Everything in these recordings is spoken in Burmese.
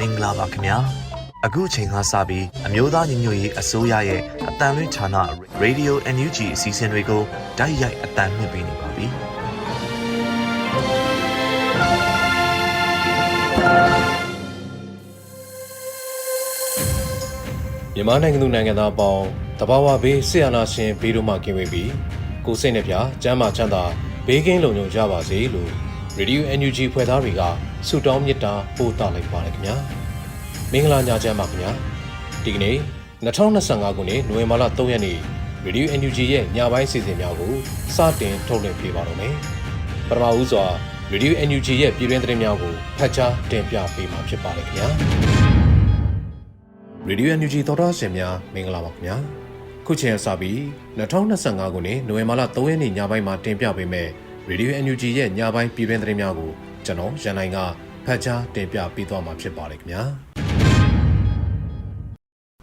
မင်္ဂလာပါခင်ဗျာအခုအချိန်ကစပြီးအမျိုးသားညီညွတ်ရေးအစိုးရရဲ့အတန်လွင့်ဌာန Radio NUG အစီအစဉ်တွေကိုဓာတ်ရိုက်အတန်လွှင့်ပေးနေပါပြီမြန်မာနိုင်ငံသူနိုင်ငံသားအပေါင်းတဘာဝဘေးဆရာနာရှင်ဘေးတို့မှကင်းဝေးပြီးကိုယ်စိတ်နှပြကျမ်းမာချမ်းသာဘေးကင်းလုံခြုံကြပါစေလို့ Radio NUG ဖွဲ့သားတွေကဆုတောင်းမေတ္တာပို့သလိုက်ပါတယ်ခင်ဗျာမင်္ဂလာညချမ်းပါခင်ဗျာဒီကနေ့2025ခုနှစ်နိုဝင်ဘာလ3ရက်နေ့ Radio NUG ရဲ့ညပိုင်းစီစဉ်များကိုစတင်ထုတ်လွှင့်ပေးပါတော့မယ်ပထမဦးစွာ Radio NUG ရဲ့ပြည်တွင်းသတင်းများကိုဖတ်ကြားတင်ပြပေးမှာဖြစ်ပါတယ်ခင်ဗျာရေဒီယို NUG သောတာရှင်များမင်္ဂလာပါခင်ဗျာခုချိန်အစပြီး2025ခုနှစ်နိုဝင်ဘာလ3ရက်နေ့ညပိုင်းမှာတင်ပြပေးမယ့် ရေဒီယို NUG ရဲ့ညပိုင်းပြည်တွင်းသတင်းများကိုကျွန်တော်ရန်နိုင်ကဖတ်ကြားတင်ပြပေးသွားမှာဖြစ်ပါတယ်ခင်ဗျာ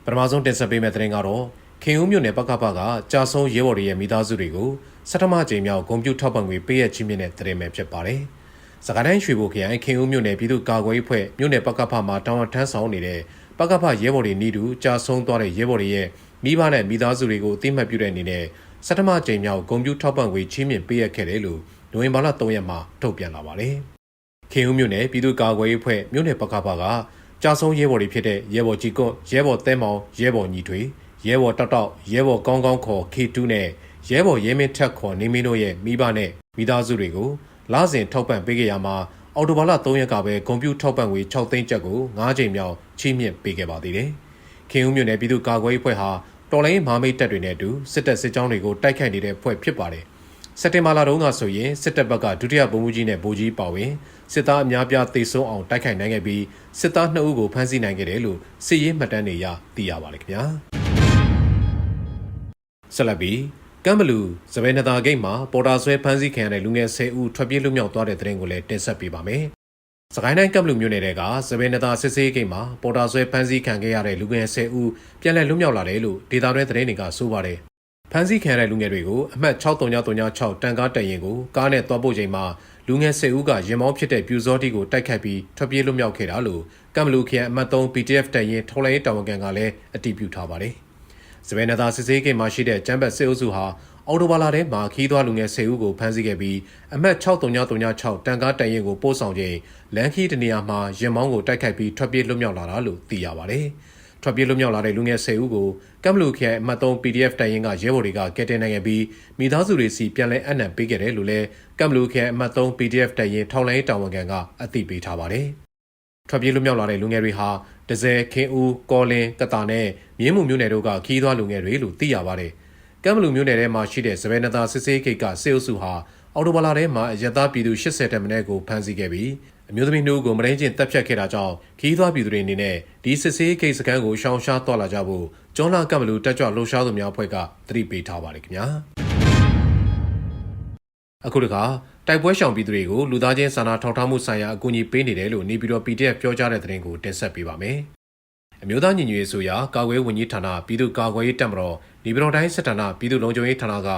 ပထမဆုံးတင်ဆက်ပေးမယ့်သတင်းကတော့ခင်ဦးမြို့နယ်ပကပကကြာဆုံးရဲဘော်တွေရဲ့မိသားစုတွေကိုစက်တမကြိမ်မြောက်ဂုံပြူထောက်ပံ့ငွေပေးရချင်းမြင့်တဲ့သတင်းပဲဖြစ်ပါတယ်စကိုင်းတိုင်းရွှေဘိုခရိုင်ခင်ဦးမြို့နယ်ပြည်သူ့ကာကွယ်ရေးဖွဲ့မြို့နယ်ပကဖမှာတောင်းအထမ်းဆောင်နေတဲ့ပကဖရဲဘော်တွေနီးတူကြာဆုံးသွားတဲ့ရဲဘော်တွေရဲ့မိဘနဲ့မိသားစုတွေကိုအသိမှတ်ပြုတဲ့အနေနဲ့စက်တမကြိမ်မြောက်ဂုံပြူထောက်ပံ့ငွေချင်းမြင့်ပေးရခဲ့တယ်လို့ နိုဝင်ဘာလ3ရက်မှာထုတ်ပြန်လာပါတယ်။ခင်ဦးမြို့နယ်ပြည်သူ့ကာကွယ်ရေးဖွဲ့မြို့နယ်ပကပကကြာဆုံးရဲဘော်တွေဖြစ်တဲ့ရဲဘော်ကြီးကွတ်ရဲဘော်သဲမောင်ရဲဘော်ညီထွေရဲဘော်တောက်တောက်ရဲဘော်ကောင်းကောင်းခေါ် K2 နဲ့ရဲဘော်ရဲမင်းထက်ခေါ်နေမင်းတို့ရဲ့မိဘနဲ့မိသားစုတွေကိုလစဉ်ထောက်ပံ့ပေးခဲ့ရမှာအော်တိုဘာလ3ရက်ကပဲကွန်ပျူတာထောက်ပံ့ငွေ6သိန်းကျပ်ကို9ချိန်မြောက်ချီးမြှင့်ပေးခဲ့ပါသေးတယ်။ခင်ဦးမြို့နယ်ပြည်သူ့ကာကွယ်ရေးဖွဲ့ဟာတော်လိုင်းမဟာမိတ်တပ်တွေနဲ့အတူစစ်တပ်စစ်ကြောင်းတွေကိုတိုက်ခိုက်နေတဲ့ဖွဲ့ဖြစ်ပါတယ်။ စက်တင်ဘာလတုန်းကဆိုရင်စစ်တပ်ဘက်ကဒုတိယဗိုလ်မှူးကြီးနဲ့ဗိုလ်ကြီးပါဝင်စစ်သားအများပြားတေဆုံးအောင်တိုက်ခိုက်နိုင်ခဲ့ပြီးစစ်သား2ဦးကိုဖမ်းဆီးနိုင်ခဲ့တယ်လို့စစ်ရေးမှတ်တမ်းတွေအရသိရပါတယ်ခင်ဗျာဆက်လက်ပြီးကမ်ဘလူစပယ်နတာဂိတ်မှာပေါ်တာဆွဲဖမ်းဆီးခံရတဲ့လူငယ်10ဦးထွက်ပြေးလွတ်မြောက်သွားတဲ့တဲ့ရင်ကိုလည်းတင်ဆက်ပေးပါမယ်စကိုင်းတိုင်းကမ်ဘလူမြို့နယ်တဲကစပယ်နတာစစ်စေးဂိတ်မှာပေါ်တာဆွဲဖမ်းဆီးခံခဲ့ရတဲ့လူငယ်10ဦးပြန်လည်လွတ်မြောက်လာတယ်လို့ဒေတာတွဲသတင်းတွေကဆိုပါတယ် ဖမ်းဆီးခံရတဲ့လူငယ်တွေကိုအမှတ်6336တန်ကားတရင်ကိုကားနဲ့တွားပို့ချိန်မှာလူငယ်10ဦးကရင်မောင်းဖြစ်တဲ့ပြူစောတိကိုတိုက်ခတ်ပြီးထွက်ပြေးလွတ်မြောက်ခဲ့တာလို့ကမ်ဘလူခရိုင်အမှတ်3 PDF တရင်ထော်လိုင်းတာဝန်ခံကလည်းအတည်ပြုထားပါတယ်။စပယ်နတာစစ်စေးကိမှာရှိတဲ့ကျမ်းဘတ်စစ်အုပ်စုဟာအော်တိုဘာလာထဲမှာခီးသွွားလူငယ်10ဦးကိုဖမ်းဆီးခဲ့ပြီးအမှတ်6336တန်ကားတရင်ကိုပို့ဆောင်ချိန်လန်ခီတနေရာမှာရင်မောင်းကိုတိုက်ခိုက်ပြီးထွက်ပြေးလွတ်မြောက်လာတာလို့သိရပါတယ်။ ထွက်ပြေးလွတ်မြောက်လာတဲ့လူငယ်10ဦးကိုကမ်ဘလူခရိုင်အမှတ်3 PDF တိုင်ရင်ကရဲဘော်တွေကကယ်တင်နိုင်ခဲ့ပြီးမိသားစုတွေစီပြန်လည်အနံ့ပေးခဲ့တယ်လို့လည်းကမ်ဘလူခရိုင်အမှတ်3 PDF တိုင်ရင်ထောင်လိုင်းတာဝန်ခံကအသိပေးထားပါတယ်။ထွက်ပြေးလွတ်မြောက်လာတဲ့လူငယ်တွေဟာဒဇယ်ခင်ဦးကောလင်းကတာနဲ့မြင်းမှုမျိုးနယ်တို့ကခီးသွွားလူငယ်တွေလို့သိရပါတယ်။ကမ်ဘလူမျိုးနယ်ထဲမှာရှိတဲ့စပယ်နတာစစ်စေးဂိတ်ကစေအုပ်စုဟာအော်တိုဘာလာထဲမှာအရက်သားပြည်သူ80တက်မင်းကိုဖမ်းဆီးခဲ့ပြီး အမျိုးသမီးနှုတ်ကိုမရင်းချင်းတပ်ဖြတ်ခဲ့တာကြောင့်ခီးသွွားပြည်သူတွေအနေနဲ့ဒီစစ်စေးဂိတ်စကန်ကိုရှောင်ရှားသွားလာကြဖို့ကျွန်းလာကမ်ဘလူတက်ကြွလှုပ်ရှားသူများအဖွဲ့ကသတိပေးထားပါတယ်ခင်ဗျာအခုတခါတိုက်ပွဲရှောင်ပြည်သူတွေကိုလူသားချင်းစာနာထောက်ထားမှုဆိုင်ရာအကူအညီပေးနေတယ်လို့နေပြည်တော် PDF ပြောကြားတဲ့သတင်းကိုတင်ဆက်ပေးပါမယ်အမျိုးသားညီညွတ်ရေးဆိုရာကာကွယ်ဝန်ကြီးဌာနပြည်သူ့ကာကွယ်ရေးတပ်မတော်နေပြည်တော်တိုင်းစစ်ဌာနပြည်သူ့လုံခြုံရေးဌာနက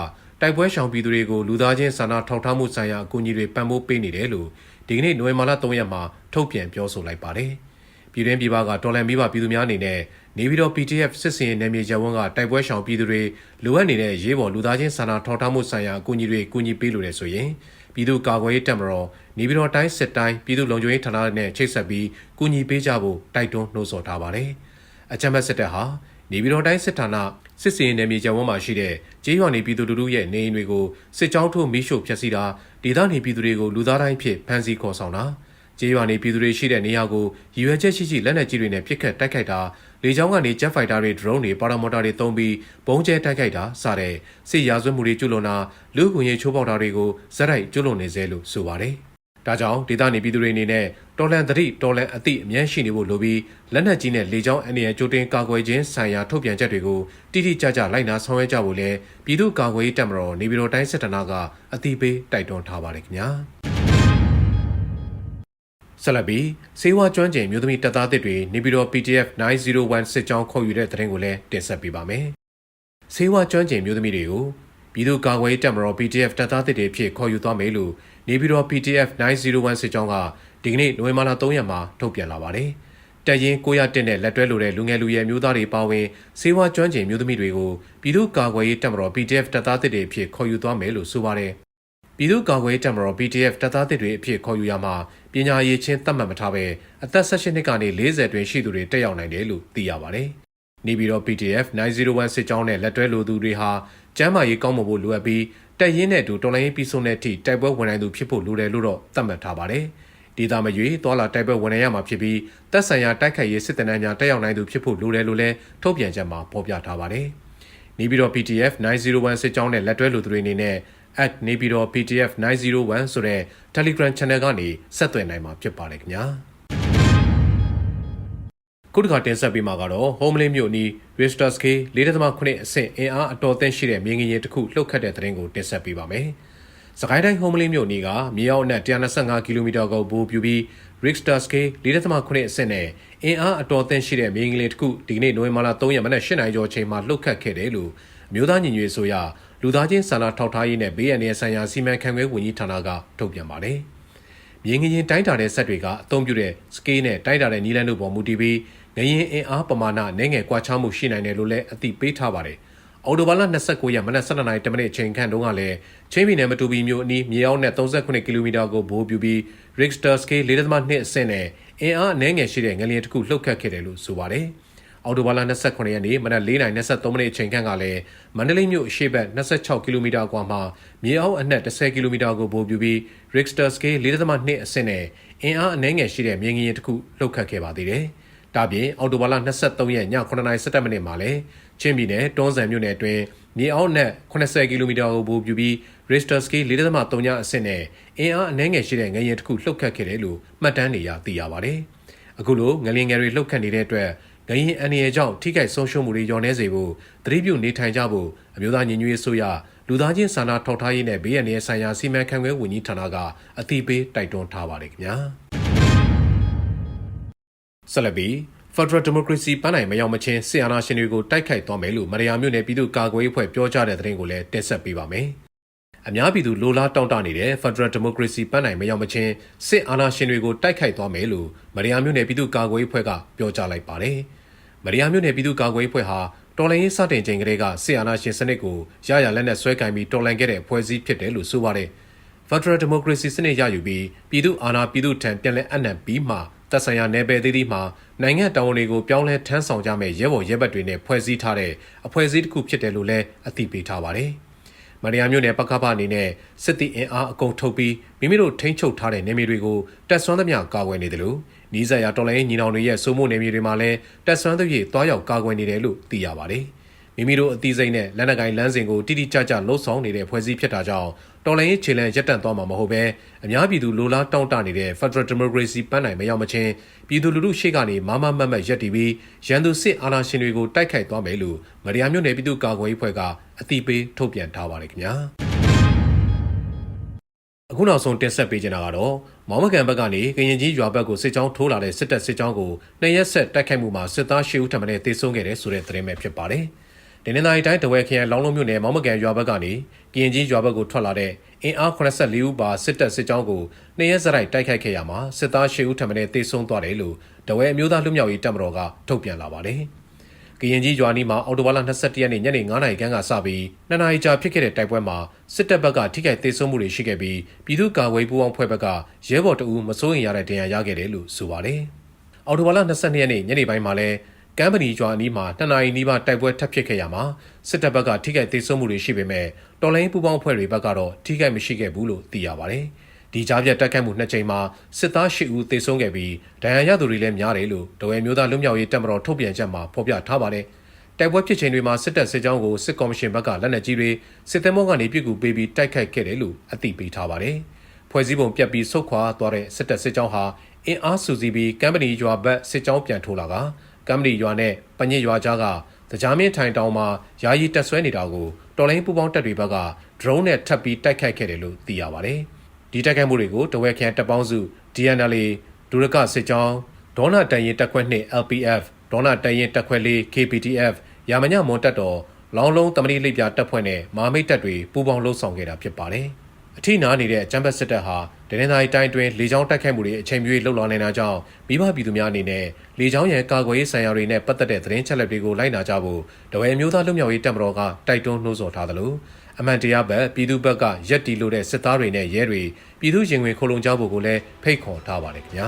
တိုက်ပွဲရှောင်ပြည်သူတွေကိုလူသားချင်းစာနာထောက်ထားမှုဆိုင်ရာအကူအညီတွေပံ့ပိုးပေးနေတယ်လို့ ဒီကနေ့နိုဝင်ဘာလ3ရက်မှာထုတ်ပြန်ပြောဆိုလိုက်ပါတယ်။ပြည်တွင်းပြည်ပကတော်လန်မိဘပြည်သူများအနေနဲ့နေပြည်တော် PDF စစ်စင်နယ်မြေရပ်ဝန်းကတိုက်ပွဲရှောင်ပြည်သူတွေလိုအပ်နေတဲ့ရေးပေါ်လူသားချင်းစာနာထောက်ထားမှုဆိုင်ရာအကူအညီတွေကူညီပေးလိုတယ်ဆိုရင်ပြည်သူ့ကာကွယ်ရေးတပ်မတော်နေပြည်တော်တိုင်းစစ်တိုင်းပြည်သူ့လုံခြုံရေးဌာနနဲ့ချိတ်ဆက်ပြီးကူညီပေးကြဖို့တိုက်တွန်းနှိုးဆော်ထားပါတယ်။အကြမ်းဖက်စစ်တပ်ဟာနေပြည်တော်တိုင်းစစ်ဌာနစစ်စင်နယ်မြေကျောင်းဝန်းမှာရှိတဲ့ကျေးရွာနေပြည်သူတို့ရဲ့နေအိမ်တွေကိုစစ်ကြောင်းထိုးမီးရှို့ဖျက်ဆီးတာ ဒေသနေပြည်သူတွေကိုလူသားတိုင်းဖြစ်ဖမ်းဆီးခေါ်ဆောင်တာကျေးရွာနေပြည်သူတွေရှိတဲ့နေရာကိုရည်ရွယ်ချက်ရှိရှိလက်နက်ကြီးတွေနဲ့ပစ်ခတ်တိုက်ခိုက်တာလေကြောင်းကနေဂျက်ဖိုက်တာတွေဒရုန်းတွေပါရာမော်တာတွေတုံးပြီးဘုံကျဲတိုက်ခိုက်တာစတဲ့စစ်ရာဇဝတ်မှုတွေကျူးလွန်တာလူ့ခွင့်ရေးချိုးဖောက်တာတွေကိုဇက်တိုက်ကျူးလွန်နေစေလို့ဆိုပါတယ် ဒါကြောင့်ဒေသနေပြည်သူတွေအနေနဲ့တော်လန်သတိတော်လန်အသည့်အမြဲရှိနေဖို့လိုပြီးလက်နက်ကြီးနဲ့လေကြောင်းအန္တရာယ်ကြိုတင်ကာကွယ်ခြင်းဆိုင်ရာထုတ်ပြန်ချက်တွေကိုတိတိကျကျလိုက်နာဆောင်ရွက်ကြဖို့လဲပြည်သူ့ကာကွယ်ရေးတပ်မတော်နေပြည်တော်တိုင်းစစ်ဌာနကအသိပေးတိုက်တွန်းထားပါတယ်ခင်ဗျာဆက်လက်ပြီးစေဝါကျွမ်းကျင်မြို့သမီးတပ်သားတစ်တွေနေပြည်တော် PDF 901စစ်ကြောင်းခေါ်ယူတဲ့သတင်းကိုလည်းတင်ဆက်ပေးပါမယ်စေဝါကျွမ်းကျင်မြို့သမီးတွေကို ပြည်သူ့ကာကွယ်ရေးတပ်မတော် PDF တပ်သားတစ်တွေဖြစ်ခေါ်ယူသွားမယ်လို့နေပြည်တော် PDF 901စစ်ကြောင်းကဒီကနေ့နိုဝင်ဘာလ3ရက်မှာထုတ်ပြန်လာပါတယ်။တတက်ရင်901နဲ့လက်တွဲလိုတဲ့လူငယ်လူရွယ်မျိုးသားတွေပါဝင်စေဝါကျွမ်းကျင်မျိုးသမီးတွေကိုပြည်သူ့ကာကွယ်ရေးတပ်မတော် PDF တပ်သားတစ်တွေအဖြစ်ခေါ်ယူသွားမယ်လို့ဆိုပါတယ်။ပြည်သူ့ကာကွယ်ရေးတပ်မတော် PDF တပ်သားတစ်တွေအဖြစ်ခေါ်ယူရမှာပညာရေးချင်းသတ်မှတ်မထားပဲအသက်16နှစ်ကနေ40တွင်ရှိသူတွေတက်ရောက်နိုင်တယ်လို့သိရပါတယ်။နေပြည်တော် PDF 901စစ်ကြောင်းနဲ့လက်တွဲလိုသူတွေဟာ ကျမ်းမာရေးကောင်းမွန်ဖို့လိုအပ်ပြီးတက်ရင်နဲ့အတူတော်လိုင်းရေးပြီးဆုံးတဲ့အထိတိုက်ပွဲဝင်နိုင်သူဖြစ်ဖို့လိုတယ်လို့တော့သတ်မှတ်ထားပါတယ်။ဒေတာမရွေသွာလာတိုက်ပွဲဝင်နိုင်ရမှာဖြစ်ပြီးတပ်ဆိုင်ရာတိုက်ခိုက်ရေးစစ်တမ်းများတက်ရောက်နိုင်သူဖြစ်ဖို့လိုတယ်လို့လည်းထုတ်ပြန်ချက်မှာဖော်ပြထားပါတယ်။နေပြည်တော် PDF 901စစ်ကြောင်းနဲ့လက်တွဲလူသူတွေအနေနဲ့@နေပြည်တော် PDF 901ဆိုတဲ့ Telegram Channel ကနေဆက်သွယ်နိုင်မှာဖြစ်ပါတယ်ခင်ဗျာ။ ခုတစ်ခါတင်ဆက်ပေးမှာကတော့ Homeland မြို့နီး Richter Scale 4.8အဆင့်အင်အားအတော်အသင့်ရှိတဲ့မြင်းငရင်တစ်ခုလှုပ်ခတ်တဲ့သတင်းကိုတင်ဆက်ပေးပါမယ်။စကိုင်းတိုင်း Homeland မြို့နီးကမြေအောက်နဲ့125ကီလိုမီတာကိုဘိုးပြူပြီး Richter Scale 4.8အဆင့်နဲ့အင်အားအတော်အသင့်ရှိတဲ့မြင်းငရင်တစ်ခုဒီကနေ့နိုဝင်ဘာလ3ရက်မနက်8နာရီကျော်အချိန်မှာလှုပ်ခတ်ခဲ့တယ်လို့အမျိုးသားညီညွတ်ရေးဆိုရလူသားချင်းစာနာထောက်ထားရေးနဲ့ဘေးအန္တရာယ်ဆိုင်ရာစီမံခန့်ခွဲဝန်ကြီးဌာနကထုတ်ပြန်ပါတယ်။မြင်းငရင်တိုင်းတာတဲ့စက်တွေကအသုံးပြုတဲ့စကေးနဲ့တိုင်းတာတဲ့နီလန်တို့ပေါ်မူတည်ပြီး ငရင်အင်အားပမာဏနည်းငယ်ကွာခြားမှုရှိနိုင်တယ်လို့လည်းအသိပေးထားပါတယ်။အော်တိုဘာလ29ရက်မနက်7:00နာရီတမိနစ်အချိန်ခန့်တုန်းကလည်းချင်းပြည်နယ်မတူပီမြို့အနီးမြေအောက်နဲ့39ကီလိုမီတာကိုဘိုးပြူပြီး Richter scale 4.2အဆင့်နဲ့အင်အားအနည်းငယ်ရှိတဲ့ငလျင်တစ်ခုလှုပ်ခတ်ခဲ့တယ်လို့ဆိုပါတယ်။အော်တိုဘာလ29ရက်နေ့မနက်4:23မိနစ်အချိန်ခန့်ကလည်းမန္တလေးမြို့အရှေ့ဘက်26ကီလိုမီတာကွာမှာမြေအောက်အနက်10ကီလိုမီတာကိုဘိုးပြူပြီး Richter scale 4.2အဆင့်နဲ့အင်အားအနည်းငယ်ရှိတဲ့မြင်းငရင်တစ်ခုလှုပ်ခတ်ခဲ့ပါသေးတယ်။ ဒါပြင်အော်တိုဘာလ23ရက်ည9:17မိနစ်မှာလည်းချင်းပြည်နယ်တွန်းဆန်မြို့နယ်အတွင်းမြေအောက်နဲ့80ကီလိုမီတာကိုဘိုးပြူပြီး Richter scale 4.3ညအဆင့်နဲ့အင်အားအနည်းငယ်ရှိတဲ့ငရင်တစ်ခုလှုပ်ခတ်ခဲ့တယ်လို့မှတ်တမ်းနေရသိရပါတယ်။အခုလိုငလျင်ငယ်တွေလှုပ်ခတ်နေတဲ့အတွက်ငရင်အန်ရီကြောင့်ထိခိုက်ဆုံးရှုံးမှုတွေညော်နေစေဖို့သတိပြုနေထိုင်ကြဖို့အမျိုးသားညီညွတ်ရေးဆိုရလူသားချင်းစာနာထောက်ထားရေးနဲ့ဘေးအန္တရာယ်ဆိုင်ရာစီမံခန့်ခွဲဝန်ကြီးဌာနကအသိပေးတိုက်တွန်းထားပါတယ်ခင်ဗျာ ဆက်လက်ပြီး Federal Democracy ပန်းနိုင်မရောက်မချင်းဆီယနာရှင်တွေကိုတိုက်ခိုက်သွားမယ်လို့မရယာမြို့နယ်ပြည်သူ့ကာကွယ်ရေးအဖွဲ့ပြောကြားတဲ့သတင်းကိုလည်းတင်ဆက်ပေးပါမယ်။အများပြည်သူလိုလားတောင့်တနေတဲ့ Federal Democracy ပန်းနိုင်မရောက်မချင်းစစ်အာဏာရှင်တွေကိုတိုက်ခိုက်သွားမယ်လို့မရယာမြို့နယ်ပြည်သူ့ကာကွယ်ရေးအဖွဲ့ကပြောကြားလိုက်ပါတယ်။မရယာမြို့နယ်ပြည်သူ့ကာကွယ်ရေးအဖွဲ့ဟာတော်လှန်ရေးစတင်ချိန်ကလေးကစစ်အာဏာရှင်စနစ်ကိုရရလက်နက်ဆွဲကင်ပြီးတော်လှန်ခဲ့တဲ့ဖွဲ့စည်းဖြစ်တယ်လို့ဆိုပါတယ်။ Federal Democracy စနစ်ရယူပြီးပြည်သူအာဏာပြည်သူထံပြန်လည်အနှံပြီးမှသက်ဆိုင်ရာနယ်ပယ်သေးသေးမှာနိုင်ငံတာဝန်တွေကိုပြောင်းလဲထမ်းဆောင်ကြမဲ့ရဲဘော်ရဲဘက်တွေနဲ့ဖွဲ့စည်းထားတဲ့အဖွဲ့အစည်းတစ်ခုဖြစ်တယ်လို့လည်းအသိပေးထားပါတယ်။မရယာမျိုးနယ်ပကပအနေနဲ့စစ်တီအင်အားအကုန်ထုတ်ပြီးမိမိတို့ထိန်းချုပ်ထားတဲ့နေမြေတွေကိုတက်ဆွမ်းသမျှကာကွယ်နေတယ်လို့နီးစပ်ရာတော်လိုင်းညီနောင်တွေရဲ့စိုးမိုးနေမြေတွေမှာလည်းတက်ဆွမ်းသဖြင့်တွားရောက်ကာကွယ်နေတယ်လို့သိရပါတယ်။ မိမိတို့အသိစိတ်နဲ့လက်နက်ကိုင်လမ်းစဉ်ကိုတိတိကျကျလှုပ်ဆောင်နေတဲ့ဖွဲ့စည်းဖြစ်တာကြောင့်တော်လိုင်းရေးခြေလှမ်းရပ်တန့်သွားမှာမဟုတ်ပဲအများပြည်သူလိုလားတောင့်တနေတဲ့ Federal Democracy ပန်းနိုင်မရောက်မချင်းပြည်သူလူထုရှေ့ကနေမမမတ်မတ်ရပ်တည်ပြီးရန်သူစစ်အာဏာရှင်တွေကိုတိုက်ခိုက်သွားမယ်လို့မရယာမြို့နယ်ပြည်သူ့ကာကွယ်ရေးဖွဲ့ကအသိပေးထုတ်ပြန်ထားပါတယ်ခင်ဗျာအခုနောက်ဆုံးတင်ဆက်ပေးချင်တာကတော့မောင်မကန်ဘက်ကနေကရင်ကြီးရွာဘက်ကိုစစ်ကြောင်းထိုးလာတဲ့စစ်တပ်စစ်ကြောင်းကိုနှစ်ရက်ဆက်တိုက်ခိုက်မှုမှာစစ်သား၈ဦးထပ်မံတေဆုံးခဲ့တဲ့ဆိုတဲ့သတင်းပဲဖြစ်ပါတယ်။ ဒင်းနေတိုင်းတဝဲခရိုင်လောင်းလုံးမြို့နယ်မောင်မကန်ရွာဘက်ကနေကရင်ကြီးရွာဘက်ကိုထွက်လာတဲ့အင်အား84ဦးပါစစ်တပ်စစ်ကြောင်းကိုနှစ်ရက်စရိုက်တိုက်ခိုက်ခဲ့ရမှာစစ်သား၈ဦးထပ်မံတေဆုံးသွားတယ်လို့တဝဲအမျိုးသားလူမျိုးရေးတပ်မတော်ကထုတ်ပြန်လာပါတယ်။ကရင်ကြီးရွာနီးမှာအော်တိုဘာလ22ရက်နေ့ညနေ9:00နာရီခန့်ကစပြီး2နာရီကြာဖြစ်ခဲ့တဲ့တိုက်ပွဲမှာစစ်တပ်ဘက်ကထိခိုက်ဒေဆုံးမှုတွေရှိခဲ့ပြီးပြည်သူ့ကာကွယ်ပူးပေါင်းဖွဲ့ဘက်ကရဲဘော်တအူးမစိုးရင်ရတဲ့ဒဏ်ရာရခဲ့တယ်လို့ဆိုပါတယ်။အော်တိုဘာလ22ရက်နေ့ညနေပိုင်းမှာလည်း ကမ်ပဏီကျွာအနီးမှာနှစ်နာရီနီးပါးတိုက်ပွဲထပ်ဖြစ်ခဲ့ရမှာစစ်တပ်ဘက်ကထိခိုက်ဒေဆုံးမှုတွေရှိပေမဲ့တော်လိုင်းပူပေါင်းအဖွဲ့တွေဘက်ကတော့ထိခိုက်မရှိခဲ့ဘူးလို့သိရပါတယ်။ဒီကြားပြတ်တက်ခတ်မှုနှစ်ကြိမ်မှာစစ်သား၈ဦးသေဆုံးခဲ့ပြီးဒဏ်ရာရသူတွေလည်းများတယ်လို့ဒဝဲမျိုးသားလွတ်မြောက်ရေးတပ်မတော်ထုတ်ပြန်ချက်မှာဖော်ပြထားပါတယ်။တိုက်ပွဲဖြစ်ချိန်တွေမှာစစ်တပ်စစ်ကြောင်းကိုစစ်ကော်မရှင်ဘက်ကလက်နက်ကြီးတွေစစ်သည်မောကနေပြစ်ကူပေးပြီးတိုက်ခိုက်ခဲ့တယ်လို့အသိပေးထားပါတယ်။ဖွဲ့စည်းပုံပြတ်ပြီးဆုတ်ခွာသွားတဲ့စစ်တပ်စစ်ကြောင်းဟာအင်အားစုစည်းပြီးကမ်ပဏီရွာဘက်စစ်ကြောင်းပြန်ထိုးလာက ကမ်မရီရွာနဲ့ပညစ်ရွာကြားကတကြားမင်းထိုင်တောင်မှာယာယီတက်ဆွဲနေတာကိုတော်လိုင်းပူပေါင်းတပ်တွေဘက်က drone နဲ့ထပ်ပြီးတိုက်ခိုက်ခဲ့တယ်လို့သိရပါတယ်။ဒီတိုက်ခိုက်မှုတွေကိုတဝက်ခန်တပ်ပေါင်းစု DNLA ဒူရကစစ်ကြောင်းဒေါနာတန်ရင်တက်ခွက်နှင့် LPF ဒေါနာတန်ရင်တက်ခွက်လေး KPTF ရာမညမွန်တက်တော်လောင်းလုံးတမတိလိပ်ပြတပ်ဖွဲ့နဲ့မာမိတ်တပ်တွေပူးပေါင်းလှုပ်ဆောင်ခဲ့တာဖြစ်ပါတယ်။ အထိနာနေတဲ့ကျမ်းပတ်စစ်တပ်ဟာဒနင်္သာရီတိုင်းတွင်လေကြောင်းတိုက်ခိုက်မှုတွေအချိန်ပြည့်လှုပ်လာနေတာကြောင့်မိဘပြည်သူများအနေနဲ့လေကြောင်းရန်ကာကွယ်ရေးဆိုင်ရာတွေနဲ့ပတ်သက်တဲ့သတင်းချက်လက်တွေကိုလိုက်နာကြဖို့တဝဲမျိုးသားလူမျိုးရေးတပ်မတော်ကတိုက်တွန်းနှိုးဆော်ထားသလိုအမှန်တရားဘက်ပြည်သူဘက်ကရက်တီလို့တဲ့စစ်သားတွေနဲ့ရဲတွေပြည်သူရင်ဝင်ခိုလုံကြဖို့ကိုလည်းဖိတ်ခေါ်ထားပါတယ်ခင်ဗျာ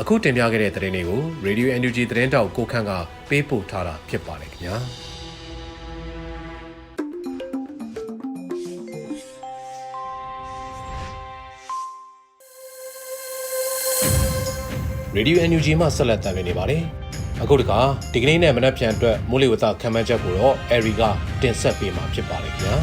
အခုတင်ပြခဲ့တဲ့သတင်းတွေကို Radio NUG သတင်းတောက်ကိုခန့်ကပေးပို့ထားတာဖြစ်ပါတယ်ခင်ဗျာ Radio NUG မှဆက်လက်တင်ပြနေပါတယ်။အခုတခါဒီကနေ့နဲ့မနက်ဖြန်အတွက်မိုးလေဝသခံမှန်းချက်ကိုတော့ Airy ကတင်ဆက်ပေးမှာဖြစ်ပါတယ်ခင်ဗျာ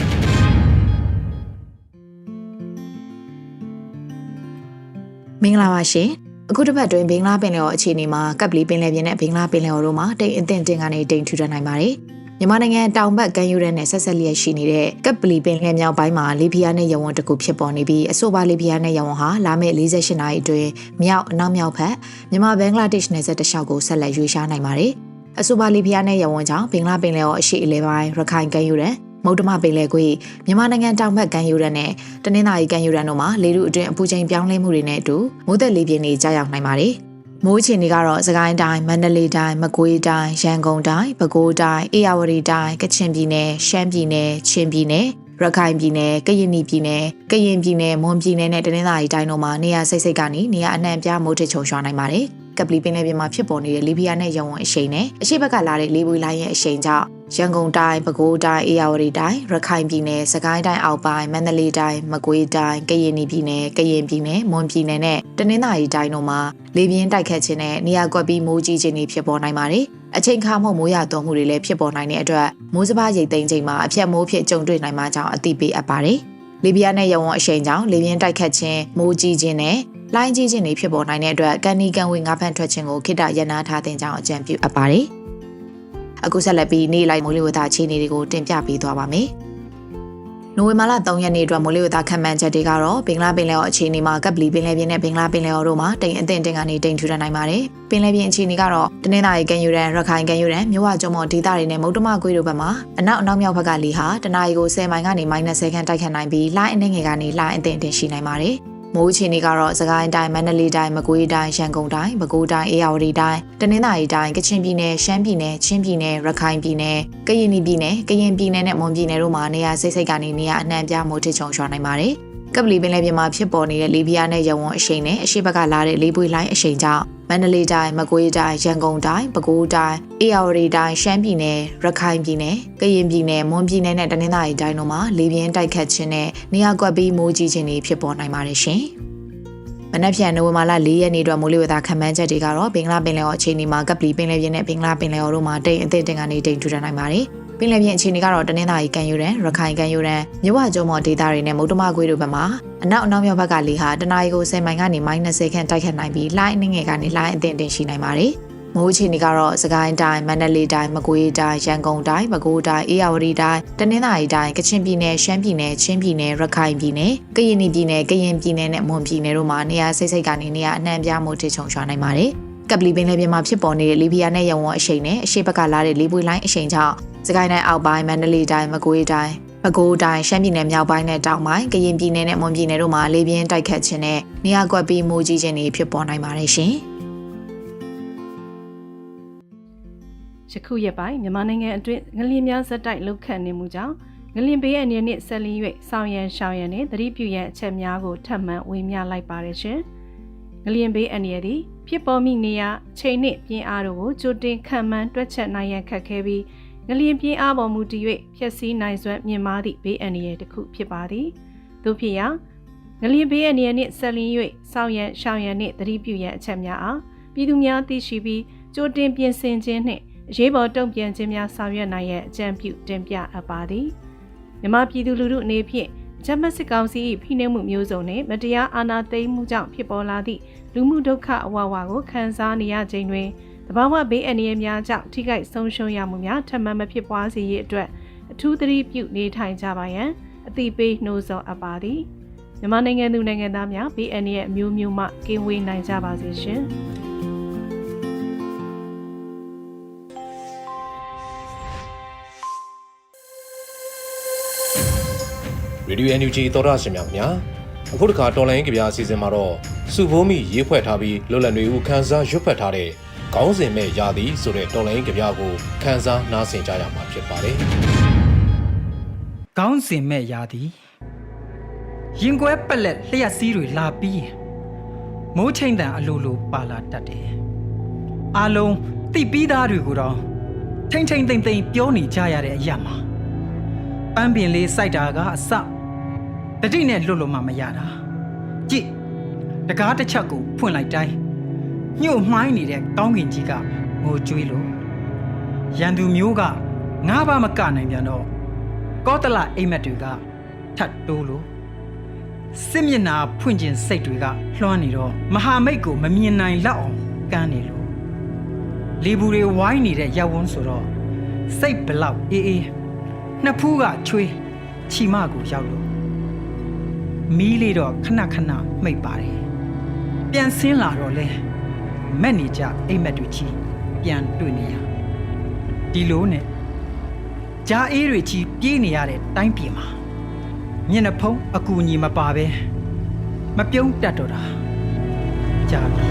မင်္ဂလာပါရှင်အခုတစ်ပတ်တွင်ဘင်္ဂလားပင်လယ်ော်အခြေအနေမှာကပ်ပလီပင်လယ်ပြင်နဲ့ဘင်္ဂလားပင်လယ်ော်တို့မှာတိတ်အထင်တင်ကနေတိမ်ထူထပ်နိုင်ပါတယ် မြန်မာနိုင်ငံတောင်ဘက်ကမ်းရိုးတန်းနဲ့ဆက်ဆက်လျက်ရှိနေတဲ့ကပ်ပလီပင်လယ်မြောက်ပိုင်းမှာလေပြင်းနဲ့ရဝန်းတစ်ခုဖြစ်ပေါ်နေပြီးအဆိုပါလေပြင်းနဲ့ရဝန်းဟာလာမယ့်48နာရီအတွင်းမြောက်အနောက်မြောက်ဘက်မြန်မာဘင်္ဂလားဒေ့ရှ်နယ်စပ်တစ်လျှောက်ကိုဆက်လက်ရွေ့ရှားနိုင်ပါတယ်အဆိုပါလေပြင်းနဲ့ရဝန်းကြောင့်ဘင်္ဂလားပင်လယ်ော်အရှေ့အလယ်ပိုင်းရခိုင်ကမ်းရိုးတန်းမုတ်တမပင်လယ်ကွေ့မြန်မာနိုင်ငံတောင်ဘက်ကမ်းရိုးတန်းနဲ့တနင်္သာရီကမ်းရိုးတန်းတို့မှာလေထုအတွင်းအပူချိန်ပြောင်းလဲမှုတွေနဲ့အတူမိုးသက်လေပြင်းတွေကြာရောက်နိုင်ပါတယ်။ မိုးအခြေအနေကတော့စကိုင်းတိုင်း၊မန္တလေးတိုင်း၊မကွေးတိုင်း၊ရန်ကုန်တိုင်း၊ပဲခူးတိုင်း၊အေရဝတီတိုင်း၊ကချင်ပြည်နယ်၊ရှမ်းပြည်နယ်၊ချင်းပြည်နယ်ရခိုင်ပြည်နယ်၊ကရင်ပြည်နယ်၊ကရင်ပြည်နယ်၊မွန်ပြည်နယ်နဲ့တနင်္သာရီတိုင်းတို့မှာနေရာစိတ်စိတ်ကနေနေရာအနှံ့အပြားမိုးထစ်ချုံရွှာနိုင်ပါတယ်။ကပလီပင်လယ်ပြင်မှာဖြစ်ပေါ်နေတဲ့လီဘီယာနဲ့ရဝန်းအရှိန်နဲ့အရှိတ်ဘက်ကလာတဲ့လေပွေလိုင်းရဲ့အရှိန်ကြောင့် ရန်ကုန်တိုင်း၊ပဲခူးတိုင်း၊အေရဝတီတိုင်း၊ရခိုင်ပြည်နယ်၊စကိုင်းတိုင်းအောက်ပိုင်း၊မန္တလေးတိုင်း၊မကွေးတိုင်း၊ကရင်ပြည်နယ်၊ကရင်ပြည်နယ်၊မွန်ပြည်နယ်နဲ့တနင်္သာရီတိုင်းတို့မှာလေပြင်းတိုက်ခတ်ခြင်းနဲ့နေရာကွက်ပြီးမိုးကြီးခြင်းတွေဖြစ်ပေါ်နိုင်ပါတယ်။အချိန်ခါမှုမိုးရတော်မှုတွေလည်းဖြစ်ပေါ်နိုင်တဲ့အတွက်မိုးစပါးရိတ်သိမ်းချိန်မှာအပြတ်မိုးဖြစ်ကြုံတွေ့နိုင်မှာကြောင့်အသိပေးအပ်ပါတယ်။လီဘီယာနဲ့ရဝန်းအရှိန်ကြောင့်လေပြင်းတိုက်ခတ်ခြင်းမိုးကြီးခြင်းနဲ့လိုင်းကြီးခြင်းတွေဖြစ်ပေါ်နိုင်တဲ့အတွက်ကန်နီကန်ဝေငါးဖန်ထွက်ခြင်းကိုခိတရနာထားတဲ့ကြောင်းအကြံပြုအပ်ပါတယ်။ အခုဆက်လက်ပြီးနေ့လိုက်မိုးလေဝသအခြေအနေတွေကိုတင်ပြပေးသွားပါမယ်။နိုဝင်ဘာလ3ရက်နေ့အတွက်မိုးလေဝသခန့်မှန်းချက်တွေကတော့ဘင်္ဂလားပင်လယ်အော်အခြေအနေမှာကပ်ပလီပင်လယ်ပြင်နဲ့ဘင်္ဂလားပင်လယ်အော်တို့မှာတိမ်အထင်တင်ကနေတိမ်ထူထပ်နိုင်ပါတယ်။ပင်လယ်ပြင်အခြေအနေကတော့တနင်္သာရီကမ်းရိုးတန်းရခိုင်ကမ်းရိုးတန်းမြဝကျုံမော်ဒေသတွေနဲ့မုတ်တမကွေးတို့ဘက်မှာအနောက်အနောက်မြောက်ဘက်ကလေဟာတနအီကို10မိုင်ကနေ -10 ခန့်တိုက်ခတ်နိုင်ပြီးလိုင်းအနှင်းငယ်ကနေလိုင်းအထင်တင်ရှိနိုင်ပါတယ်။ မိုးအခြေအနေကတော့စကိုင်းတိုင်းမန္တလေးတိုင်းမကွေးတိုင်းရန်ကုန်တိုင်းပဲခူးတိုင်းအေရဝတီတိုင်းတနင်္သာရီတိုင်းကချင်ပြည်နယ်ရှမ်းပြည်နယ်ချင်းပြည်နယ်ရခိုင်ပြည်နယ်ကရင်ပြည်နယ်ကရင်ပြည်နယ်နဲ့မွန်ပြည်နယ်တို့မှာနေရာစိတ်စိတ်ကနေနေရာအနှံ့ပြမိုးထစ်ချုံရွာနိုင်ပါတယ်ကပလီပင်လယ်ပြင်မှာဖြစ်ပေါ်နေတဲ့လေပြင်းနဲ့ရဝန်းအရှိန်နဲ့အရှိဘက်ကလာတဲ့လေပွေလိုင်းအရှိန်ကြောင့် မန္တလေးတိုင်းမကွေးတိုင်းရန်ကုန်တိုင်းပဲခူးတိုင်းအေရဝတီတိုင်းရှမ်းပြည်နယ်ရခိုင်ပြည်နယ်ကရင်ပြည်နယ်မွန်ပြည်နယ်နဲ့တနင်္သာရီတိုင်းတို့မှာလေပြင်းတိုက်ခတ်ခြင်းနဲ့နေရာကွက်ပြီးမိုးကြီးခြင်းတွေဖြစ်ပေါ်နိုင်ပါတယ်ရှင်။မနက်ဖြန်နိုဝင်ဘာလ၄ရက်နေ့အတွက်မိုးလေဝသခန့်မှန်းချက်တွေကတော့ဘင်္ဂလားပင်လယ်အော်အခြေအနေမှာကပလီပင်လယ်ပြင်နဲ့ဘင်္ဂလားပင်လယ်အော်တို့မှာတိမ်အထင်တင်ကနေတိမ်ထူထပ်နိုင်ပါတယ်။ ပင်လယ်ပြင်အခြေအနေကတော့တနင်္သာရီကမ်းရိုးတန်းရခိုင်ကမ်းရိုးတန်းမြဝကျုံမော်ဒေသတွေနဲ့မုတ်တမကွေးတို့ဘက်မှာအနောက်အနောက်မြောက်ဘက်ကလေဟာတနအီကို10မိုင်ကနေ -30 ခန့်တိုက်ခတ်နိုင်ပြီးလိုင်းအနှင်းငယ်ကနေလိုင်းအထင်တင်ရှိနိုင်ပါတယ်။မိုးအခြေအနေကတော့စကိုင်းတိုင်းမန္တလေးတိုင်းမကွေးတိုင်းရန်ကုန်တိုင်းပဲခူးတိုင်းအေရဝတီတိုင်းတနင်္သာရီတိုင်းကချင်ပြည်နယ်ရှမ်းပြည်နယ်ချင်းပြည်နယ်ရခိုင်ပြည်နယ်ကရင်ပြည်နယ်ကရင်ပြည်နယ်နဲ့မွန်ပြည်နယ်တို့မှာနေရာစိတ်စိတ်ကနေနေရာအနှံ့ပြားမိုးထစ်ချုံရွာနိုင်ပါတယ်။ ကပလီပင်လယ်ပြင်မှာဖြစ်ပေါ်နေတဲ့လီဘီယာနဲ့ရဝန်းအရှိန်နဲ့အရှိဘက်ကလာတဲ့လေပွေလိုင်းအရှိန်ကြောင့်စကိုင်းတိုင်းအောက်ပိုင်းမန္တလေးတိုင်းမကွေးတိုင်းပဲခူးတိုင်းရှမ်းပြည်နယ်မြောက်ပိုင်းနဲ့တောင်ပိုင်းကရင်ပြည်နယ်နဲ့မွန်ပြည်နယ်တို့မှာလေပြင်းတိုက်ခတ်ခြင်းနဲ့နေရာကွက်ပြီးမိုးကြီးခြင်းတွေဖြစ်ပေါ်နိုင်ပါတယ်ရှင်။ယခုရက်ပိုင်းမြန်မာနိုင်ငံအတွင်းငလျင်များဇက်တိုက်လှုပ်ခတ်နေမှုကြောင့်ငလျင်ဘေးအန္တရာယ်နှင့်ဆက်လင်း၍ဆောင်ရန်ရှောင်ရန်နှင့်သတိပြုရန်အချက်များကိုထပ်မံဝေမျှလိုက်ပါရရှင်။ငလျင်ဘေးအန္တရာယ်သည် ဖြစ်ပေါ်မိနေရာချိန်နှင့်ပြင်းအားတို့ကိုကြိုတင်ခံမှန်းတွက်ချက်နိုင်ရန်ခက်ခဲပြီးငလျင်ပြင်းအားပေါ်မူတည်၍ဖျက်ဆီးနိုင်စွမ်းမြင့်မားသည့်ဘေးအန္တရာယ်တစ်ခုဖြစ်ပါသည်။သို့ဖြစ်ရာငလျင်ဘေးအန္တရာယ်နှင့်ဆက်လင်း၍ဆောင်ရန်ရှောင်ရန်နှင့်သတိပြုရန်အချက်များအားပြည်သူများသိရှိပြီးကြိုတင်ပြင်ဆင်ခြင်းနှင့်အရေးပေါ်တုံ့ပြန်ခြင်းများဆောင်ရွက်နိုင်ရန်အကြံပြုတင်ပြအပ်ပါသည်မြန်မာပြည်သူလူထုအနေဖြင့် ဂျမတ်စစ်ကောင်စီ၏ဖိနှိပ်မှုမျိုးစုံနှင့်မတရားအာဏာသိမ်းမှုကြောင့်ဖြစ်ပေါ်လာသည့်လူမှုဒုက္ခအဝဝကိုခံစားနေရခြင်းတွင်တဘာဝဘေးအန္တရာယ်များကြောင့်ထိခိုက်ဆုံးရှုံးရမှုများထပ်မံမဖြစ်ပွားစေရေးအတွက်အထူးသတိပြုနေထိုင်ကြပါရန်အသိပေးနှိုးဆော်အပ်ပါသည်မြန်မာနိုင်ငံသူနိုင်ငံသားများဘေးအန္တရာယ်အမျိုးမျိုးမှကင်းဝေးနိုင်ကြပါစေရှင်။ ရေဒီယို NUG သောတာရှင်များခင်ဗျာအခုတစ်ခါတော်လိုင်းကြပြအစီအစဉ်မှာတော့စုဘိုးမိရေးဖွဲ့ထားပြီးလွတ်လပ်နေဦးခန်းစားရွတ်ဖတ်ထားတဲ့ခေါင်းစဉ်မဲ့ရာသီဆိုတဲ့တော်လိုင်းကြပြကိုခန်းစားနားဆင်ကြရမှာဖြစ်ပါတယ်ကောင်းစင်မဲ့ရာသည်ရင်ကွဲပက်လက်လျှက်စီးတွေလာပြီးရင်မိုးချိန်တန်အလိုလိုပါလာတတ်တယ်အာလုံးတိပြီးသားတွေကိုတော့ထိမ့်ထိမ့်သိမ့်သိမ့်ပြောနေကြရတဲ့အရာမှာပန်းပင်လေးစိုက်တာကအစ တတိနဲ့လွတ်လို့မှမရတာကြည့်တကားတစ်ချက်ကိုဖွင့်လိုက်တိုင်းညှို့မှိုင်းနေတဲ့ကောင်းကင်ကြီးကငိုကြွေးလို့ရန်သူမျိုးကငါးပါးမကနိုင်ပြန်တော့ကောသလအိမ်မက်တွေကထတ်တိုးလို့စစ်မျက်နာဖွင့်ခြင်းစိတ်တွေကလွှမ်းနေတော့မဟာမိတ်ကိုမမြင်နိုင်လောက်အောင်ကန်းနေလို့လေဘူးတွေဝိုင်းနေတဲ့ရက်ဝန်းဆိုတော့စိတ်ဘလောက်အေးအေးနှစ်ဖူးကချွေးချီမကိုရောက်လို့ မီးလေးတော့ခဏခဏမှိတ်ပါတယ်ပြန်ဆင်းလာတော့လဲမက်နေကြအိမ်မက်တွေချီပြန်တွေ့နေရဒီလိုနဲ့ဂျာအေးတွေချီပြေးနေရတဲ့တိုင်းပြည်မှာမျက်နှာဖုံးအကူအညီမပါပဲမပြုံးတတ်တော့တာကြာပြီ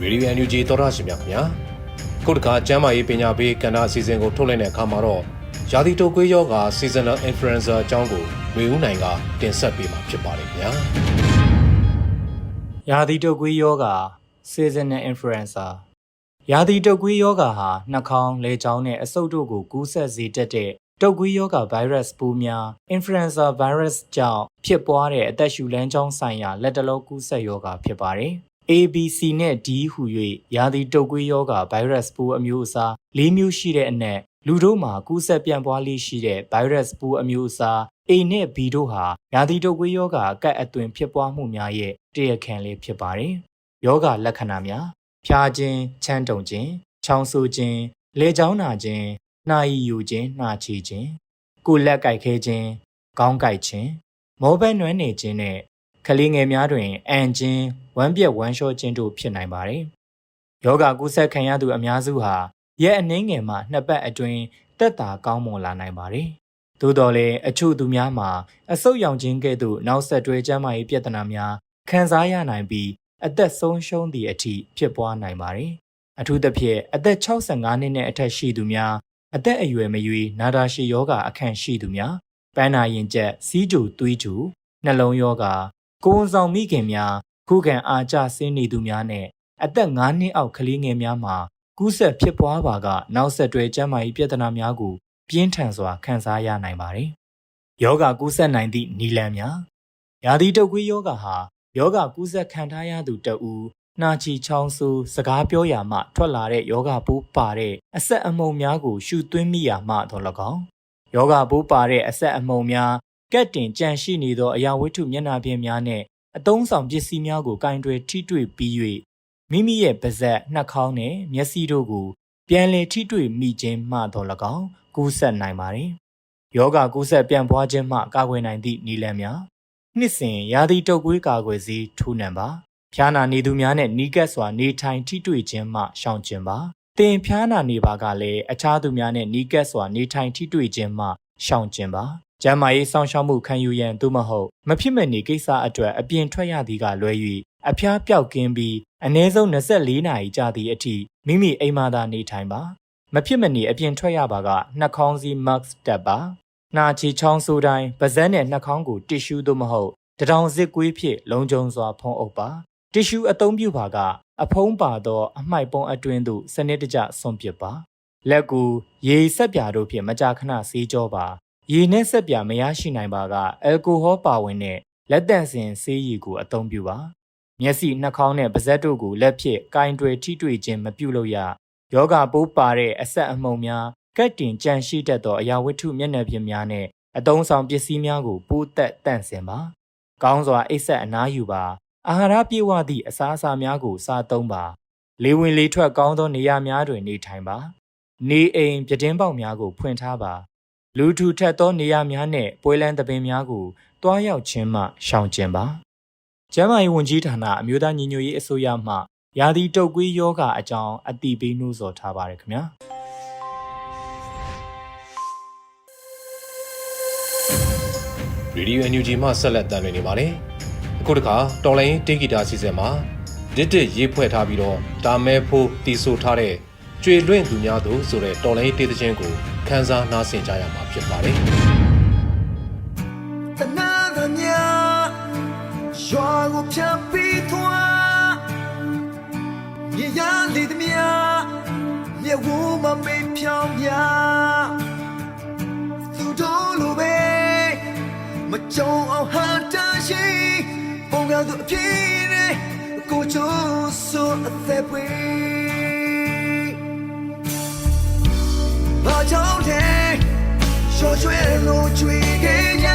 ရေဒီယို NUG သောတာရှင်များခင်ဗျာ ခုတစ်ခါကျမ်းမာရေးပညာပေးကဏ္ဍအစီအစဉ်ကိုထုတ်လွှင့်တဲ့အခါမှာတော့ရာသီတုပ်ကွေးယောဂါ seasonal influenza အကြောင်းကိုလူဦးနိုင်ကတင်ဆက်ပေးမှာဖြစ်ပါတယ်ခင်ဗျာရာသီတုပ်ကွေးယောဂါ seasonal influenza ရာသီတုပ်ကွေးယောဂါဟာနှာခေါင်းလေကြောင်းနဲ့အဆုတ်တို့ကိုကူးစက်စေတတ်တဲ့တုပ်ကွေးယောဂါ virus ပိုးများ influenza virus ကြောင့်ဖြစ်ပွားတဲ့အသက်ရှူလမ်းကြောင်းဆိုင်ရာလက်တလုံးကူးစက်ယောဂါဖြစ်ပါတယ်။ ABC နဲ့ D ဟူ၍ရာသီတုပ်ကွေးယောဂါ virus ပိုးအမျိုးအစား၄မျိုးရှိတဲ့အနက်လူတို့မှာကူးစက်ပြန့်ပွားလေးရှိတဲ့ virus ပိုးအမျိုးအစား A နဲ့ B တို့ဟာရာသီတုပ်ကွေးယောဂါအကပ်အသွင်ဖြစ်ပွားမှုများရဲ့တရားခံလေးဖြစ်ပါတယ်။ယောဂါလက္ခဏာများဖျားခြင်းချမ်းတုံခြင်းချောင်းဆိုးခြင်းလေချောင်းနာခြင်းနှာရည်ယူခြင်းနှာချေခြင်းကိုယ်လက်ကိုက်ခဲခြင်းခေါင်းကိုက်ခြင်းမောဘက်နွမ်းနေခြင်းနဲ့ ကလေးငယ်များတွင်အန်ခြင်းဝမ်းပြက်ဝမ်းလျှောခြင်းတို့ဖြစ်နိုင်ပါတယ်။ယောဂါကူးစက်ခံရသူအများစုဟာရက်အနှင်းငယ်မှနှစ်ပတ်အတွင်းတက်တာကောင်းမွန်လာနိုင်ပါတယ်။သို့တော်လည်းအချို့သူများမှာအဆုတ်ရောင်ခြင်းကဲ့သို့နောက်ဆက်တွဲကျန်းမာရေးပြဿနာများခံစားရနိုင်ပြီးအသက်ဆုံးရှုံးသည့်အထိဖြစ်ပွားနိုင်ပါတယ်။အထူးသဖြင့်အသက်65နှစ်နဲ့အထက်ရှိသူများအသက်အရွယ်မရွေးနာတာရှည်ယောဂအခန့်ရှိသူများပန်းနာရင်ကျက်စီးကျူသွေးကျူနှလုံးယောဂ ကိုယ်ဝန်ဆောင်မိခင်များခုခံအားကျဆင်းနေသူများနဲ့အသက်9နှစ်အောက်ကလေးငယ်များမှာကူးစက်ဖြစ်ပွားပါကနောက်ဆက်တွဲကျန်းမာရေးပြဿနာများကိုပြင်းထန်စွာခံစားရနိုင်ပါတယ်။ယောဂကူးစက်နိုင်သည့်နီလန်များရာသီတုပ်ကွေးယောဂဟာယောဂကူးစက်ခံထားရသူတဦးနှာချီချောင်းဆူစကားပြောရာမှထွက်လာတဲ့ယောဂပိုးပါတဲ့အဆက်အမှုံများကိုရှုသွင်းမိရာမှတော့၎င်းယောဂပိုးပါတဲ့အဆက်အမှုံများ ကက်တင်ကြန့်ရှိနေသောအရာဝတ္ထုမျက်နှာပြင်များနဲ့အသုံးဆောင်ပစ္စည်းများကိုကင်တွယ်ထိတွေ့ပြီး၍မိမိရဲ့ပါးစပ်နှာခေါင်းနဲ့မျက်စိတို့ကိုပြန်လည်ထိတွေ့မိခြင်းမှတော့၎င်းကူးစက်နိုင်ပါတယ်ယောဂကူးစက်ပြန့်ပွားခြင်းမှကာကွယ်နိုင်သည့်နည်းလမ်းများနှစ်စဉ်ရာသီတုပ်ကွေးကာကွယ်ဆေးထိုးနှံပါဖျားနာနေသူများနဲ့နီးကပ်စွာနေထိုင်ထိတွေ့ခြင်းမှရှောင်ကျဉ်ပါတင်ဖျားနာနေပါကလည်းအခြားသူများနဲ့နီးကပ်စွာနေထိုင်ထိတွေ့ခြင်းမှရှောင်ကျဉ်ပါ ကျန်းမာရေးစောင့်ရှောက်မှုခံယူရန်သို့မဟုတ်မဖြစ်မနေကိစ္စအတွက်အပြင်ထွက်ရသည်ကလွဲ၍အဖျားပြောက်ကင်းပြီးအနည်းဆုံး24နာရီကြာသည့်အထိမိမိအိမ်မှာသာနေထိုင်ပါမဖြစ်မနေအပြင်ထွက်ရပါကနှာခေါင်းစည်း mask တပ်ပါနှာချီချောင်းဆိုးတိုင်းပါးစပ်နဲ့နှာခေါင်းကိုတစ်ရှူးသို့မဟုတ်တထောင်စစ်ကွေးဖြင့်လုံခြုံစွာဖုံးအုပ်ပါတစ်ရှူးအသုံးပြုပါကအဖုံးပါသောအမှိုက်ပုံးအတွင်းသို့စနစ်တကျဆွန့်ပစ်ပါလက်ကူရေဆက်ပြာတို့ဖြင့်မကြာခဏဆေးကြောပါ ရေနဲ့ဆက်ပြာမရရှိနိုင်ပါကအယ်ကိုဟောပါဝင်တဲ့လက်တန့်စင်ဆေးရည်ကိုအသုံးပြုပါမျက်စိနှာခေါင်းနဲ့ပါးစပ်တို့ကိုလက်ဖြင့်ကင်တွယ်ထိတွေ့ခြင်းမပြုလုပ်ရယောဂပိုးပါတဲ့အဆက်အမှုံများကတ်တင်ကြန့်ရှိတတ်သောအရာဝတ္ထုမျက်နှာပြင်များနဲ့အသုံးဆောင်ပစ္စည်းများကိုပိုးသက်တန့်စင်ပါကောင်းစွာအိပ်ဆက်အနားယူပါအာဟာရပြည့်ဝသည့်အစားအစာများကိုစားသုံးပါလေဝင်လေထွက်ကောင်းသောနေရာများတွင်နေထိုင်ပါ နေအိမ်ပြတင်းပေါက်များကိုဖွင့်ထားပါ လူထူထပ်သောနေရာများနှင့်ပွဲလန်းသပင်များကိုတွားရောက်ခြင်းမှရှောင်ကျဉ်ပါကျန်းမာရေးဝန်ကြီးဌာနအမျိုးသားညီညွတ်ရေးအစိုးရမှယာတီတုပ်ကွေးယောဂအကြောင်းအတိပေးနှိုးဆော်ထားပါရခင်ဗျာရေဒီယို NUG မှဆက်လက်တင်နေပါတယ်အခုတခါတော်လိုင်းတေဂီတာစီစဉ်မှာဒစ်ဒစ်ရေးဖွဲ့ထားပြီးတော့ဒါမဲဖိုးတီဆိုထားတဲ့ကျွေလွင့်သူများတို့ဆိုတဲ့တော်လိုင်းတေးသချင်းကို ခန်းစားနားဆင်ကြရမှာဖြစ်ပါတယ်တနာသမျှရွာကိုဖြတ်ပြီးသွားရရလေးသမျှမြေဝမမေးဖြောင်းပြသူတို့လိုပဲမကြုံအောင်ဟာတရှိပုံကသူအဖြစ်နဲ့ကိုချိုးဆိုအသက်ပွေ ရွှေရွှဲလို့ကြွေခဲ့ရ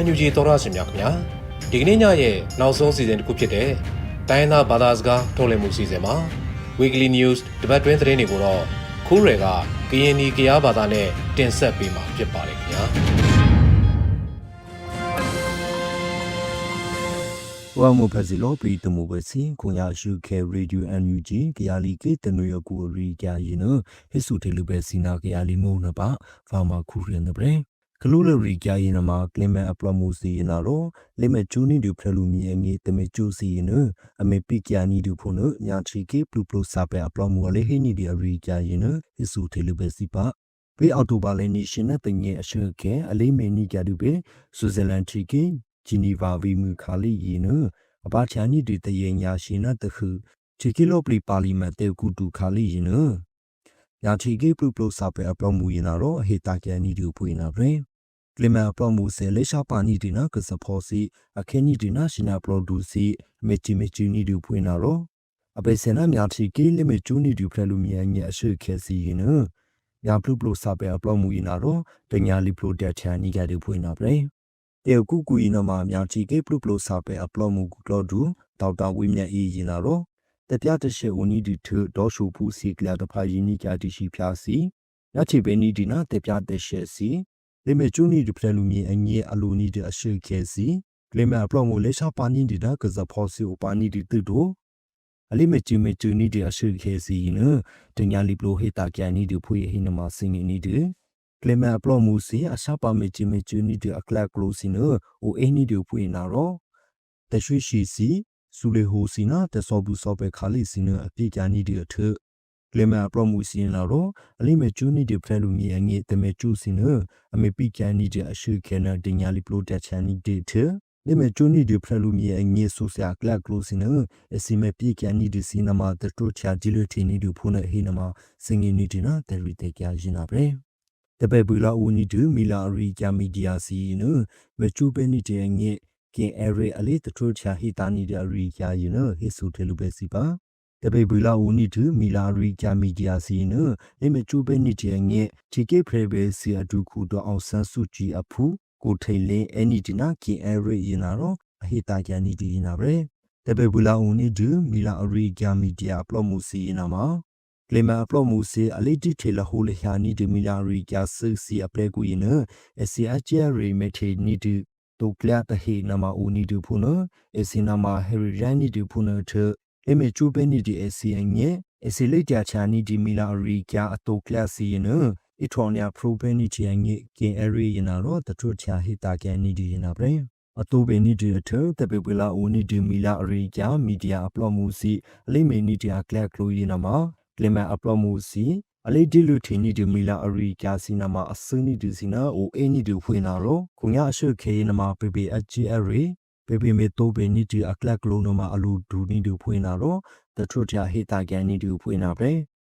ရေဒီယို NUG သောရရှင်များခင်ဗျာဒီကနေ့ညရဲ့နောက်ဆုံးစီစဉ်တစ်ခုဖြစ်တဲ့တိုင်းသားဘာသာစကားထုတ်လွှင့်မှုစီစဉ်မှာ Weekly News တပတ်တွင်းသတင်းတွေကိုတော့ခိုးရယ်ကကရင်နီကရားဘာသာနဲ့တင်ဆက်ပေးမှာဖြစ်ပါတယ်ခင်ဗျာဝမ်မဖစီလောပရီတမှုပဲစင်ကိုညာရှုခဲရေဒီယိုအန်ယူဂျီကယာလီကေတနရကူရီကြရင်နဟစ်စုတေလူပဲစီနာကယာလီမုံနပါဖာမာခူရင်နဘရေ ကလူလရီကြရင်နမှာကလင်မန်အပလမှုစီနာတော့လိမကျူနီဒူဖရလူမီအငေတမေကျူစီနအမေပိကယာနီဒူဖုန်ညာချီကေပလူပလူစာပဲအပလမှုလေဟိနီဒီရီကြရင်ဟစ်စုတေလူပဲစီပါပေအော်တိုဘာလနေရှင်နဲ့တငယ်အရှုကဲအလေးမေနီကြတူပဲဆွစ်ဇာလန်ချီကေဂျီနီဗာဗီမူခါလီယီနအဘာချာနီဒီတယေညာရှင်နတခုချီကီလိုပလီပါလီမန်တေကူတူခါလီယီနညာချီကေပလူပလူစာပဲအပလမှုယီနာတော့ဟေတာကျန်နီဒီဖွေနာဗရေ ကလီမန်အပလမှုဆေလေရှာပါနီဒီနာကစဖောစီအခင်းနီဒီနာရှင်နာပရိုဒူစီမေချီမေချီနီဒီဖွေနာတော့အပေစင်နာညာချီကေလိမေချူနီဒီဖရလူမြန်ညအရှိခဲစီယီနညာပလူပလူစာပဲအပလော့မူရင်နာတော့တညာလီပလူတက်ချန်နီကတူဖွင့်နာပဲတေကူကူရင်နာမှာညာချီကေပလူပလူစာပဲအပလော့မူကူတော့ဒူဒေါက်တာဝိမြတ်အေးရင်နာတော့တပြတရှိဝနီဒီထဒေါ်ရှူဖူစီကလာတဖာယင်းနီကတိရှိဖျားစီညချီပဲနီဒီနာတပြတရှိစီ လေမေချူနီဒီဖလလူမီအငြေအလူနီဒီအရှိခဲစီကလေမအပလော့မူလေရှာပါနီဒီဒါကဇဖောစီအိုပါနီဒီတူတို့အလိမေချီမေချူနီဒီအရှိခဲစီနတညာလီပလိုဟေတာကန်နီဒီဖွေဟိနမစင်းနီဒီကလေမအပလော့မူစီအရှာပါမေချီမေချူနီဒီအကလကလိုစီနအိုအင်းနီဒီဖွေနာရောတရွှေရှိစီစူလေဟိုစီနာတဆောဘူးဆောပဲခါလီစီနအပြေကန်နီဒီအထ ကလေမအပလော့မူစီနာရောအလိမေချူနီဒီဖလဲလူမီအငေတမေချူစီနအမေပိကန်နီဒီအရှိခဲနာတညာလီပလိုတက်ချန်နီဒီထလေမေချူနီဒီဖလဲလူမီအငေဆိုဆာကလကလိုစီနအစီမေပိကန်နီဒီစီနမတတူချာဂျီလူတီနီဒီဖုန်ဟိနမစင်ငီနီဒီနာတရီတေကျာရင်နာပဲတပေပူလာဦးနီဒူမီလာရီဂျာမီဒီယာစီနဝချူပဲနီတေငေကင်အရေအလေးတတူချာဟိတာနီဒီရီကျာယနဟိဆူတေလူပဲစီပါ တပေပူလာဦးနီဒူမီလာရီဂျာမီဒီယာစီနလေမေချူပဲနီတေငေချီကေဖရေဘေစီအဒူခုတော့အောင်ဆန်းစုကြည်အဖူကိုထိန်လင်းအနီဒီနာကင်အရေရင်နာတော့အဟိတာကျန်နီဒီနာပဲတပေပူလာဦးနီဒူမီလာရီဂျာမီဒီယာပလော့မှုစီနာမှာကလီမာပလော့မှုစီအလေးတီထေလဟိုလဟာနီဒီမီလာရီဂျာဆူစီအပလေကူရင်အစီအချာရီမေထေနီဒီတိုကလတ်ဟေနမဦးနီဒီဖုနအစီနမဟေရီရန်နီဒီဖုနထ အမေချူပဲနီဒီအစီအငဲအစီလိတ်ကြချာနီဒီမီလာရီဂျာအတိုကလတ်စီရင်အီထော်နီယာပရိုဘဲနီချီအငဲကင်အရီရင်နာတော့တထုချာဟီတာကန်နီဒီရင်နာပဲအတူပင်နီဒီအထတပေပလာဦးနီဒီမီလာအရီဂျာမီဒီယာအပလော့မှုစီအလိမေနီဒီယာကလက်ကလိုရင်နာမှာကလီမန်အပလော့မှုစီအလေးဒီလူထင်းနီဒီမီလာအရီဂျာစီနာမှာအစင်းနီဒီစီနာအိုအင်းနီဒီဖွေနာတော့ခုညာအရှုခေနမှာပေပေအဂျီအရီ ပေပေမေတိုပင်နီဒီအကလက်ကလိုနမှာအလူဒူနီဒီဖွေနာတော့တထုချာဟီတာကန်နီဒီဖွေနာပဲ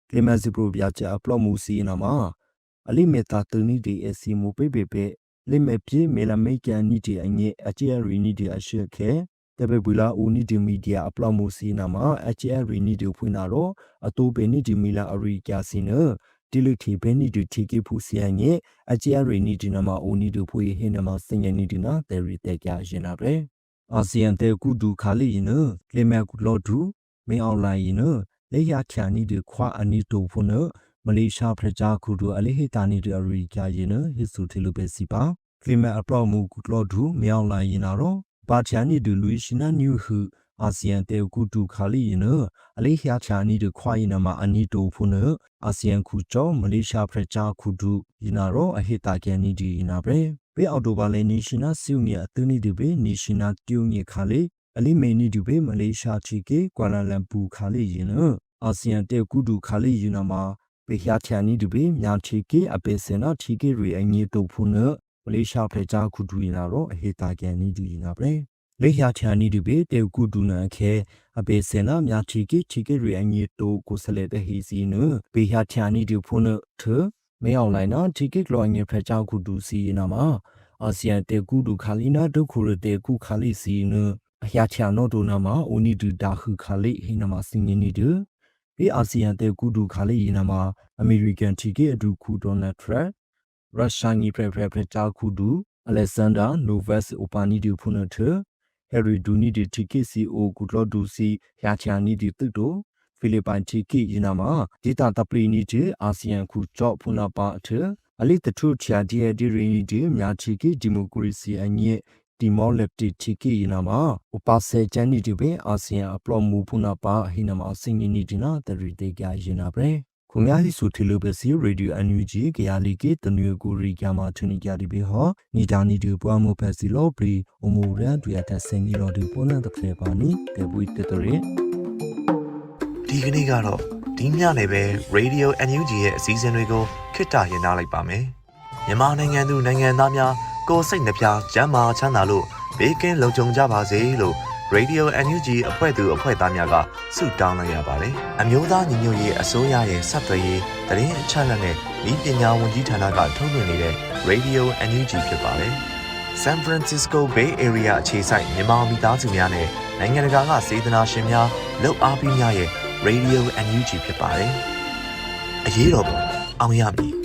ကလီမန်စီပရိုပြချာအပလော့မှုစီနာမှာအလိမေတာတူနီဒီအစီမူပေပေပေလိမေပြေမေလာမေကန်နီဒီအငဲအချီရီနီဒီအရှုခဲတပဘူလာဦးနီဒီမီဒီယာအပလော့မှုစီနာမှာအချီရီနီဒီဖွင့်နာတော့အတူပေနီဒီမီလာအရီကျစီနဒီလူတီဘဲနီဒီတီကေဖူစီယန်ရဲ့အချီရီနီဒီနာမှာဦးနီဒီဖွေဟင်းနာမှာစင်ယနီဒီနာတဲရီတဲကြရင်နာပဲ အာဆီယံတဲကူဒူခါလီယနကလီမက်ကူလော်ဒူမင်းအွန်လိုင်းယနလေယာချာနီဒီခွာအနီတိုဖုနမလေးရှားဖရဂျာကူဒူအလေးဟီတာနီဒီအရီကျရင်နဟစ်ဆူတီလူပဲစီပါကလီမက်အပလော့မှုကူလော်ဒူမင်းအွန်လိုင်းယနာတော့ပါချာနီဒူလူရှိနာနျူဟူအာဆီယံတေကူတူခါလီယနအလေးရှားချာနီဒခွာယနမှာအနီတိုဖုနအာဆီယံခုကျော်မလေးရှားဖရဂျာကူဒူယနာတော့အဟိတာကန်နီဒီနာပဲ ဘေအော်တိုဘာလေနီရှင်နာစီယုနီအတူနီဒီဘေနီရှင်နာတူညခါလေအလီမေနီဒီဘေမလေးရှားချီကေကွာလာလမ်ပူခါလေယနအာဆီယံတေကူတူခါလေယနာမှာပေဟျာချန်နီဒီဘေမြန်ချီကေအပေစင်နာချီကေရီအငီတိုဖုနမလေးရှားဖရဂျာကူဒူယနာတော့အဟိတာကန်နီဒီနာပဲလေယာချာနီဒီဘေတေကူဒူနန်ခဲအပေစင်နာမြာချီကိချီကိရီအငီတိုကိုဆလေတဲ့ဟီစီနဘေယာချာနီဒီဖုန်ထ မဲအောင်လိုက်နာချီကိကလောငေဖချောက်ကူဒူစီနာမှာအာဆီယံတေကူဒူခါလီနာဒုခုရတေကူခါလီစီနအဟျာချာနိုဒိုနာမှာအိုနီဒူဒါခုခါလီဟိနာမှာစင်ငင်းနီဒဘေအာဆီယံတေကူဒူခါလီနာမှာအမေရိကန်ချီကိအဒူခုဒေါ်နယ်ထရက်ရုရှားငီဖရဖရဖချောက်ကူဒူအလက်ဆန်ဒါနိုဗက်စ်အိုပါနီဒီဖုန်ထဟယ်ရီဒူနီဒီတီကီစီအိုဂူလော့ဒူစီယာချာနီဒီတုတို ဖိလစ်ပိုင်တီကီယနာမှာဒေတာတပလီနီတီအာဆီယံခုကြော့ဖုနာပါအထအလိတထုချာဒီယဒီရီနီဒီမြာချီကီဒီမိုကရေစီအညစ်ဒီမောလက်တီတီကီယနာမှာဥပစေချန်နီဒီဘေအာဆီယံအပလော့မူဖုနာပါဟိနမှာစင်နီနီဒီနာတရီတေကယနာပရေခုများစီဆိုထီလိုပဲစီရေဒီယိုအန်ယူဂျီကြရလီကေတနွေကိုရီကမာထူနီကြဒီဘေဟောနီတာနီဒီပွားမိုဖက်စီလောပရီအမိုရန်တူရတဲ့စင်ကြီးတော်ဒီပေါ်နတဲ့ဖလေပါနီတေပွီတတရီ ဒီကနေ့ကတော့ဒီညနေပဲ Radio NUG ရဲ့အစည်းအဝေးကိုခਿੱတရရလိုက်ပါမယ်မြန်မာနိုင်ငံသူနိုင်ငံသားများကိုယ်စိတ်နှပြကျန်းမာချမ်းသာလို့ဘေးကင်းလုံခြုံကြပါစေလို့ Radio NUG အဖွဲ့သူအဖွဲ့သားများကဆုတောင်းလိုက်ရပါတယ်။အမျိုးသားညီညွတ်ရေးအစိုးရရဲ့စက်သွေးရေးတရင်အချက်အလက်နဲ့ဤပညာဝန်ကြီးဌာနကထုတ်လွှင့်နေတဲ့ Radio NUG ဖြစ်ပါတယ်။ San Francisco Bay Area အခြေစိုက်မြန်မာမိသားစုများနဲ့နိုင်ငံတကာကစေတနာရှင်များလှုပ်အားပေးများရဲ့ Radio NUG ဖြစ်ပါတယ်။အရေးတော်ပုံအောင်ရမည်